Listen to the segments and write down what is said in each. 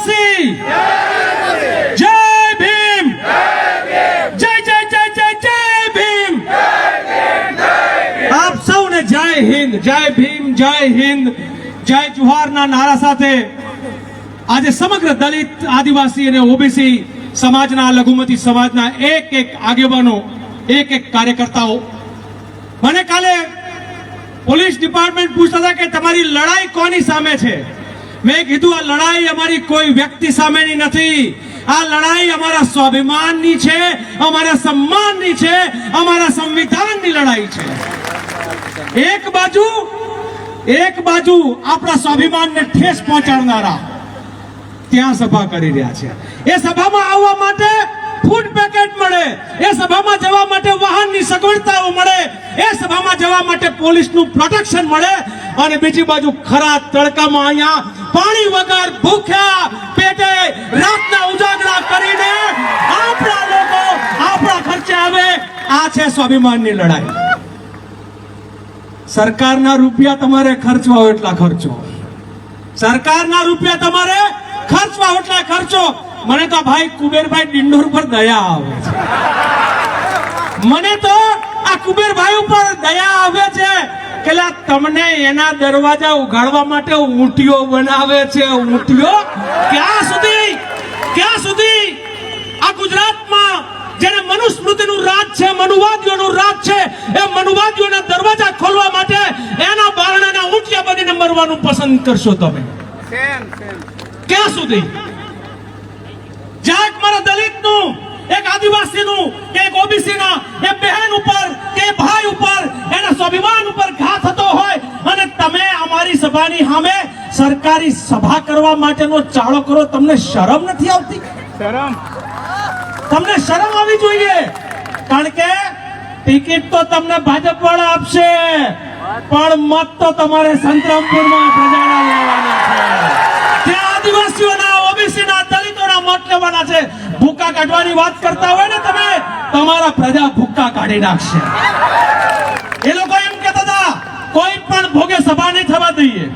આદિવાસી જય ભીમ. જય જય જય જય જય ભીમ. આપ સૌને જય હિન્દ, જય ભીમ, જય હિન્દ, જય જુહારના નારા સાથે આજે સમગ્ર દલિત, આદિવાસી અને ઓબીસી સમાજના લઘુમતી સમાજના એક એક આગેવાનો, એક એક કાર્યકર્તાઓ. મને કાલે પોલીસ ડિપાર્ટમેન્ટ પૂછતા હતા કે તમારી લડાઈ કોની સામે છે? મેં કીધું, આ લડાઈ અમારી કોઈ વ્યક્તિ સામેની નથી. આ લડાઈ અમારા સ્વાભિમાનની છે, અમારા સન્માનની છે, અમારા સંવિધાનની લડાઈ છે. એક બાજુ એક બાજુ આપણા સ્વાભિમાનને ઠેસ પહોંચાડનારા ત્યાં સભા કરી રહ્યા છે. એ સભામાં આવવા માટે ફૂડ પેકેટ મળે, એ સભામાં જવા માટે વાહનની સગવડતાઓ મળે, એ સભામાં જવા માટે પોલીસનું પ્રોટેક્શન મળે, અને બીજી બાજુ ખરા તડકામાં અહીંયા પાણી વગર ભૂખ્યા પેટે રાતના ઉજાગરા કરીને આપણા લોકો આપણા ખર્ચે આવે. આ છે સ્વાભિમાનની લડાઈ. સરકારના રૂપિયા તમારે ખર્ચવા એટલા ખર્ચો સરકારના રૂપિયા તમારે ખર્ચવા એટલા ખર્ચો મને તો ભાઈ કુબેરભાઈ ડિંડોર પર દયા આવે છે. મને તો આ કુબેરભાઈ ઉપર દયા આવે છે. કે લા તમને એના દરવાજા ઉઘાડવા માટે ઊંટીઓ બનાવે છે. ઊંટીઓ? ક્યાં સુધી? ક્યાં સુધી? આ ગુજરાતમાં જેને મનુસ્મૃતિનું રાજ છે મનુવાદીઓનું રાજ છે એ મનુવાદીઓના દરવાજા ખોલવા માટે એના બારણાના ઊંટિયા બનીને મરવાનું પસંદ કરશો તમે. ક્યાં સુધી? જ્યાં મારા દલિતનું એક આદિવાસીનું કે એક ઓબીસીના એ બહેન ઉપર કે ભાઈ ઉપર એના સ્વાભિમાન ઉપર ઘા થતો હોય અને તમે અમારી સભાની સામે સરકારી સભા કરવા માટેનો ચાળો કરો. તમને શરમ નથી આવતી? તમને શરમ આવી જોઈએ? કારણ કે ટિકિટ તો તમને ભાજપ વાળા આપશે. પણ મત તો તમારે સંતરામપુરમાં પ્રજાના લેવાના છે. ત્યાં આદિવાસીઓના ઓબીસીના દલિતોના મત લેવાના છે. ભૂકા કાઢવાની વાત કરતા હોય ને તમે તમારા પ્રજા ભૂકા કાઢી નાખશે. એ લોકો એમ કહેતા હતા કોઈ પણ ભોગે સભા નહીં થવા દઈએ.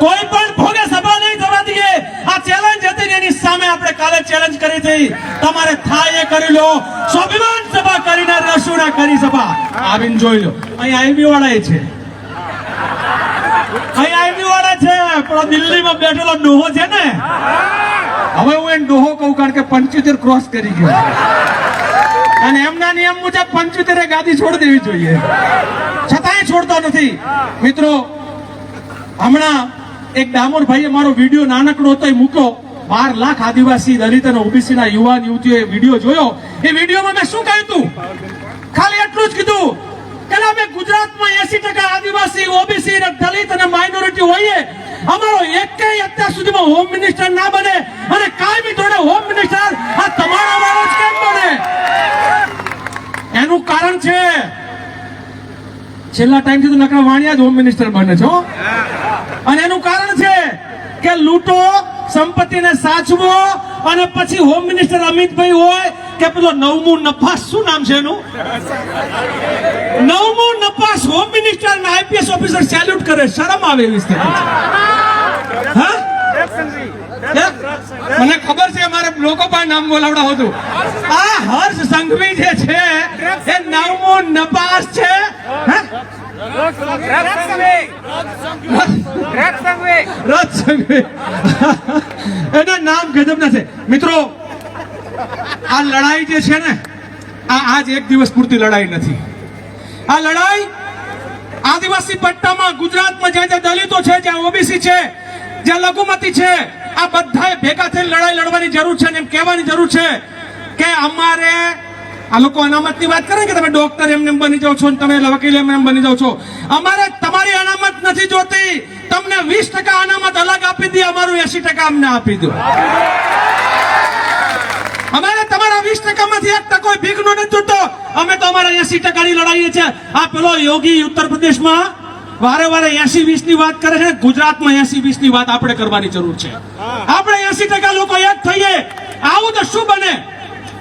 કોઈ પણ ભોગે સભા નહીં થવા દઈએ. આ ચેલેન્જ હતી એની સામે આપણે કાલે ચેલેન્જ કરી હતી. તમારે થાય એ કરી લો. સ્વાભિમાન સભા કરીને રસુડા કરી સભા. આવીને જોઈ લો. અહીં આઈબી વાળા છે. અહીં આઈબી વાળા છે, પણ દિલ્હીમાં બેઠેલો ડોહો છે ને. હવે હું એને ડોહો કહું કારણ કે પંચોતેર ક્રોસ કરી ગયો. અને એમના નિયમ મુજબ પંચોતેરે ગાદી છોડી દેવી જોઈએ. છતાંય છોડતો નથી. મિત્રો, હમણાં એક ડામોરભાઈ અમારો વીડિયો નાનકડો હતો, એ મૂક્યો. બાર લાખ આદિવાસી દલિત અને ઓબીસી ના યુવાન યુવતીઓએ વીડિયો જોયો. એ વિડીયોમાં મેં શું કહ્યું હતું ખાલી એટલું જ કીધું કે અમે ગુજરાતમાં એસી ટકા આદિવાસી, ઓબીસી દલિત અને માઇનોરિટી હોઈએ. અમારો એક અત્યાર સુધીમાં હોમ મિનિસ્ટર ના બને. અને કાયમી ધોરણે હોમ મિનિસ્ટર આ તમારા જ કેમ એનું કારણ છે? છેલ્લા ટાઈમથી તો નકરા વાણિયા જ હોમ મિનિસ્ટર બને છો અને એનું કારણ છે કે લૂંટો, સંપત્તિને સાચવો અને પછી હોમ મિનિસ્ટર અમિતભાઈ હોય કે પેલો નવમું નફાસ, શું નામ છે એનું? નવમું નફાસ હોમ મિનિસ્ટર અને આઈપીએસ ઓફિસર સેલ્યુટ કરે, શરમ આવે એવી સ્થિતિ. હા? મને ખબર છે મારે લોકો પણ નામ બોલાવડા હતું આ હર્ષ સંઘવી જે છે, એ નામો નપાસ છે એને નામ ગજબના છે. મિત્રો, આ લડાઈ જે છે ને, આ આજ એક દિવસ પૂરતી લડાઈ નથી. આ લડાઈ આદિવાસી પટ્ટામાં ગુજરાતમાં જ્યાં જ્યાં દલિતો છે, જ્યાં ઓબીસી છે જ્યાં લઘુમતી છે, આ બધાએ ભેગા થઈને લડાઈ લડવાની જરૂર છે અને એમ કહેવાની જરૂર છે કે અમારે, આ લોકો અનામતની વાત કરે કે તમે ડોક્ટર એમને એમ બની જાઓ છો તમે વકીલ એમ એમ બની જાઓ છો? અમારે તમારી અનામત નથી જોતી. તમને વીસ ટકા અનામત અલગ આપી દે, અમારું એસી ટકા અમને આપી દો. અમારે તમારા વીસ ટકામાંથી એક ટકો ભીખ નો નથી જોતો. અમે તો અમારા એસી ટકાની લડાઈએ છે આ પેલો યોગી ઉત્તર પ્રદેશમાં વારે વારે એસી વીસની વાત કરે છે ગુજરાતમાં એસી વીસની વાત આપણે કરવાની જરૂર છે. આપણે એસી ટકા લોકો એક થઈએ. આવું તો શું બને?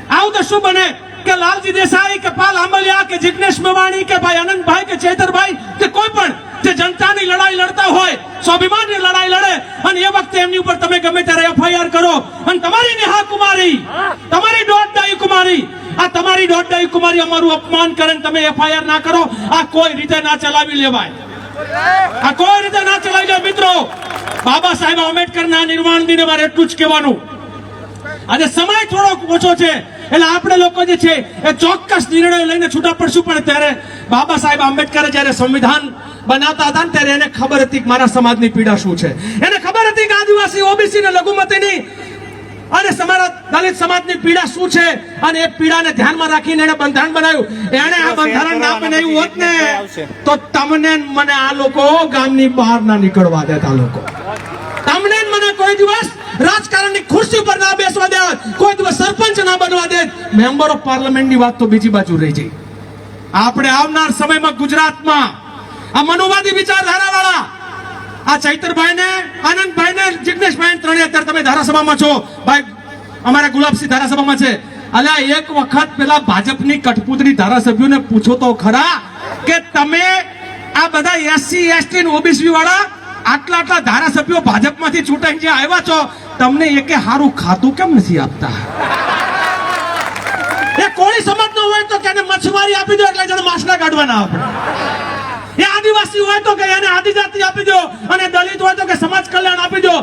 આવું તો શું બને? કે લાલજી દેસાઈ કે પાલ આંબલિયા કે જિગ્નેશ મેવાણી કે ભાઈ અનંતભાઈ કે ચેતરભાઈ કે કોઈ પણ જે જનતાની લડાઈ લડતા હોય સ્વાભિમાનની લડાઈ લડે અને એ વખતે એમની ઉપર તમે ગમે ત્યારે એફઆઈઆર કરો. અને તમારી નેહા કુમારી તમારી દોડદાઈ કુમારી આ તમારી દોડદાઈ કુમારી અમારું અપમાન કરે તમે એફઆઈઆર ના કરો આ કોઈ રીતે ના ચલાવી લેવાય. આ કોઈ રીતે ના ચલાવી જાય મિત્રો. બાબા સાહેબ આંબેડકરના નિર્માણ દિને મારે એટલું જ કહેવાનું. આજે સમય થોડોક ઓછો છે, એટલે આપણે લોકો જે છે એ ચોક્કસ નિર્ણય લઈને છૂટા પડશું, પણ ત્યારે બાબા સાહેબ આંબેડકરે જ્યારે સંવિધાન બનાવતા હતા ને ત્યારે એને ખબર હતી કે મારા સમાજની પીડા શું છે. એને ખબર હતી કે આદિવાસી ઓબીસી ને લઘુમતીની અને તમારા દલિત સમાજની પીડા શું છે? અને એ પીડાને ધ્યાનમાં રાખીને એને બંધારણ બનાવ્યું. એને આ બંધારણ ના બનાવ્યું હોત ને તો તમને મને આ લોકો ગામની બહાર ના નીકળવા દેતા લોકો. તમને મને કોઈ દિવસ રાજકારણની ખુરશી પર ના બેસવા દે કોઈ દિવસ સરપંચ ના બનવા દે મેમ્બર ઓફ પાર્લામેન્ટની વાત તો બીજી બાજુ રહી જાય આપણે આવનાર સમયમાં ગુજરાતમાં આ મનુવાદી વિચારધારા વાળા આ ચૈતરભાઈ ને આનંદભાઈ ને જિગ્નેશભાઈ ત્રણે અત્યારે તમે ધારાસભામાં છો. ભાઈ, અમારા ગુલાબસિંહ ધારાસભામાં છે. અલ્યા એક વખત પેલા ભાજપની કઠપૂતળી ધારાસભ્યોને પૂછો તો ખરા કે તમે આ બધા એસસી, એસટી ઓબીસી વાળા આટલા આટલા ધારાસભ્યો ભાજપમાંથી ચૂંટાઈને જે આવ્યા છો, તમને એકે હારું ખાતું કેમ નથી આપતા? એ કોળી સમાજનો હોય તો કેને મચ્છમારી આપી દો એટલે જેને માછલા કાઢવાના આપણે એ આદિવાસી હોય તો કે એને આદિજાતિ આપી દો અને દલિત હોય તો કે સમાજ કલ્યાણ આપી દો.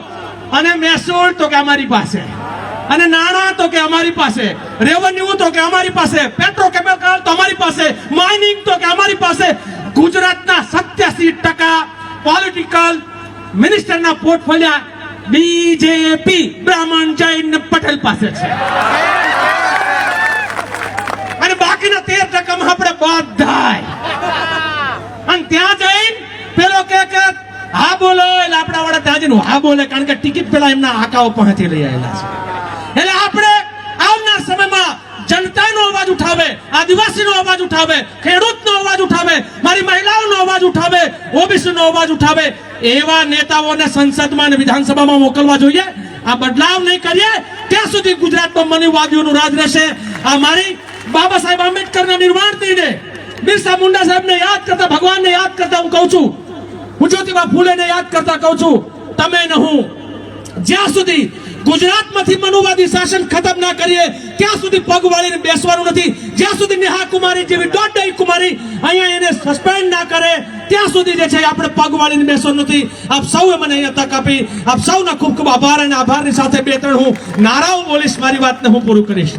અને મહેસૂલ તો કે અમારી પાસે. અને નાણાં તો કે અમારી પાસે. રેવન્યુ તો કે અમારી પાસે. પેટ્રોકેમિકલ તો અમારી પાસે. માઇનિંગ તો કે અમારી પાસે. ગુજરાતના સત્યાસી ટકા પોલિટિકલ મિનિસ્ટરના પોર્ટફોલિયા બીજેપી બ્રાહ્મણ જૈન પટેલ પાસે છે. અને બાકીના તેર ટકામાં આપણે બધાય. અને ત્યાં જઈને પેલો કે, હા બોલો. એટલે આપણા વાળા ત્યાં જઈને, હા બોલે. કારણ કે ટિકિટ પેલા એમના આકાઓ પહોંચી લઈ છે. એટલે આપણે આવનાર સમયમાં જનતાનો અવાજ ઉઠાવે, આદિવાસીનો અવાજ ઉઠાવે, ખેડૂતનો અવાજ ઉઠાવે, મારી મહિલાઓનો અવાજ ઉઠાવે, ઓબીસીનો અવાજ ઉઠાવે, એવા નેતાઓને સંસદમાં અને વિધાનસભામાં મોકલવા જોઈએ. આ બદલાવ નહીં કરીએ, ત્યાં સુધી ગુજરાતમાં મનુવાદીઓનું રાજ રહેશે. આ મારી બાબા સાહેબ આંબેડકરના નિર્માણ દિને બિરસા મુંડા સાહેબને યાદ કરતા, ભગવાનને યાદ કરતા હું કહું છું. હું જ્યોતિબા ફૂલેને યાદ કરતા કહું છું, તમે ને હું. જ્યાં સુધી ગુજરાતમાંથી મનુવાદી શાસન ખતમ ના કરીએ, ત્યાં સુધી પગ વાળીને બેસવાનું નથી. જ્યાં સુધી નેહા કુમારી જેવી દોઢ કુમારી અહીંયા એને સસ્પેન્ડ ના કરે, ત્યાં સુધી જે છે આપણે પગ વાળીને બેસવાનું નથી. આપ સૌએ મને અહીંયા તક આપી. આપ સૌના ખૂબ ખૂબ આભાર અને આભારની સાથે બે ત્રણ હું નારાઓ બોલીશ, મારી વાતને હું પૂરું કરીશ.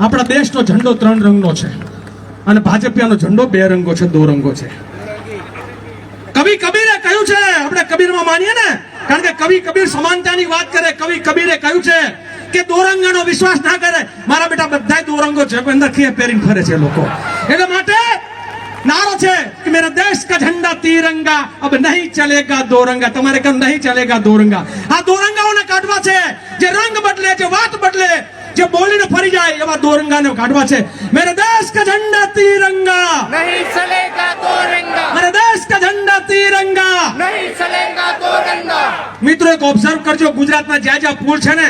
આપણા દેશનો ઝંડો ત્રણ રંગનો છે. અને ભાજપિયાનો ઝંડો બે રંગો છે, દો રંગો છે. કવિ કબીરે કહ્યું છે, આપણે કબીરમાં માનીએ ને? કારણ કે કવિ કબીર સમાનતાની વાત કરે, કવિ કબીરે કહ્યું છે કે દોરંગાનો વિશ્વાસ ના કરે. મારા બેટા બધાય દોરંગો છે અંદર પહેરીને ફરે છે લોકો. એટલે માટે નારો છે કે મેરા દેશ કા ઝંડા તિરંગા, અબ નહીં ચલેગા દોરંગા તમારે કેમ નહીં ચલેગા દોરંગા આ દોરંગાઓને કાઢવા છે. જે રંગ બદલે, જે વાત બદલે જે બોલીને ફરી જાય એવા દોરંગાને કાઢવા છે. મેરે દેશ કા ઝંડા તિરંગા. નહીં ચલેગા દોરંગા મેરે દેશ કા ઝંડા તિરંગા. નહીં ચલેગા દોરંગા મિત્રો એક ઓબ્ઝર્વ કરજો ગુજરાતમાં જ્યાં જ્યાં પુલ છે ને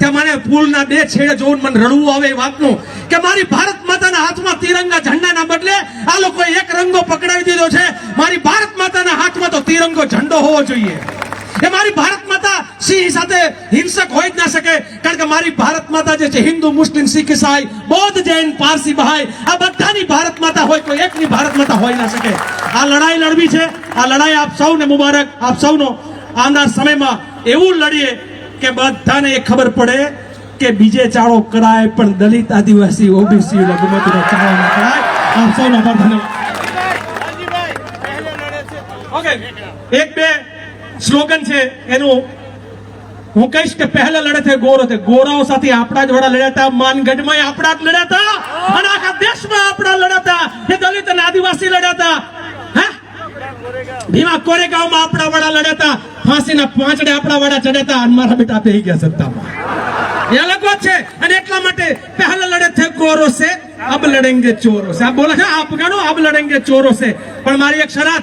ત્યાં મને પુલના બે છેડે જોઉં મને રડવું આવે એ વાતનું કે મારી ભારત માતાના હાથમાં તિરંગા ઝંડા ના બદલે આ લોકો એક રંગો પકડાવી દીધો છે. મારી ભારત માતાના હાથમાં તો તિરંગો ઝંડો હોવો જોઈએ. એ મારી ભારત માતા સિંહ સાથે હિંસક હોઈ જ ના શકે. કારણ કે મારી ભારત માતા જે છે હિન્દુ મુસ્લિમ શીખ ઈસાઈ બૌદ્ધ જૈન પારસી બહાઈ આ બધાની ભારત માતા હોય કોઈ એકની ભારત માતા હોઈ ના શકે. આ લડાઈ લડવી છે. આ લડાઈ આપ સૌને મુબારક આપ સૌનો આવનાર સમયમાં એવું લડીએ કે બધાને એ ખબર પડે કે બીજે ચાળો કરાય પણ દલિત આદિવાસી ઓબીસી લઘુમતીનો ચાળો ના કરાય. આપ સૌનો આભાર ધન્યવાદ. ઓકે એક બે. સ્લોગન છે, એનું હું કહીશ કે પહેલા લડે હે ગોરો તે ગોરાઓ સાથે આપણા જ વડા લડ્યા હતા. માનગઢમાં આપણા જ લડ્યા હતા. અને આખા દેશમાં આપણા લડ્યા હતા. એ દલિત અને આદિવાસી લડ્યા હતા. ભીમા કોરેગાંવમાં આપણા વડા લડ્યા હતા. ફાંસીના પાંચડે આપણા વડા ચડ્યા હતા. અને મારા બેટા થઈ ગયા સત્તામાં. એ અલગ વાત છે. અને એટલા માટે પહેલા લડે છે, ગોરો સે અબ લડેંગે ચોરો સે આ બોલે છે, આપ ગણો, અબ લડેંગે ચોરો સે પણ મારી એક શરત.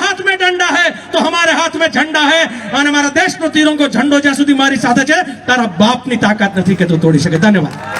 में झंडा है અને અમારા દેશનો તિરંગો ઝંડો જ્યાં સુધી મારી સાથે છે તારા બાપની તાકાત નથી કે તું તોડી શકે ધન્યવાદ